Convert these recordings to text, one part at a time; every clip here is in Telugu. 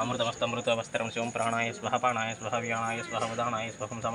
అమృతమస్తమృత వస్త్రం శివం ప్రాణాయ స్వహ పాణాయ స్వహ వ్యాణాయ స్వహ ఉదానాయ స్వహం సమ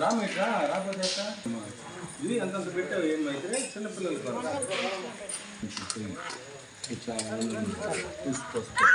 రామేట్రా రాబోతే ఇది అంతంత పెట్టావు ఏమైతే చిన్నపిల్లలు తీసుకొస్తా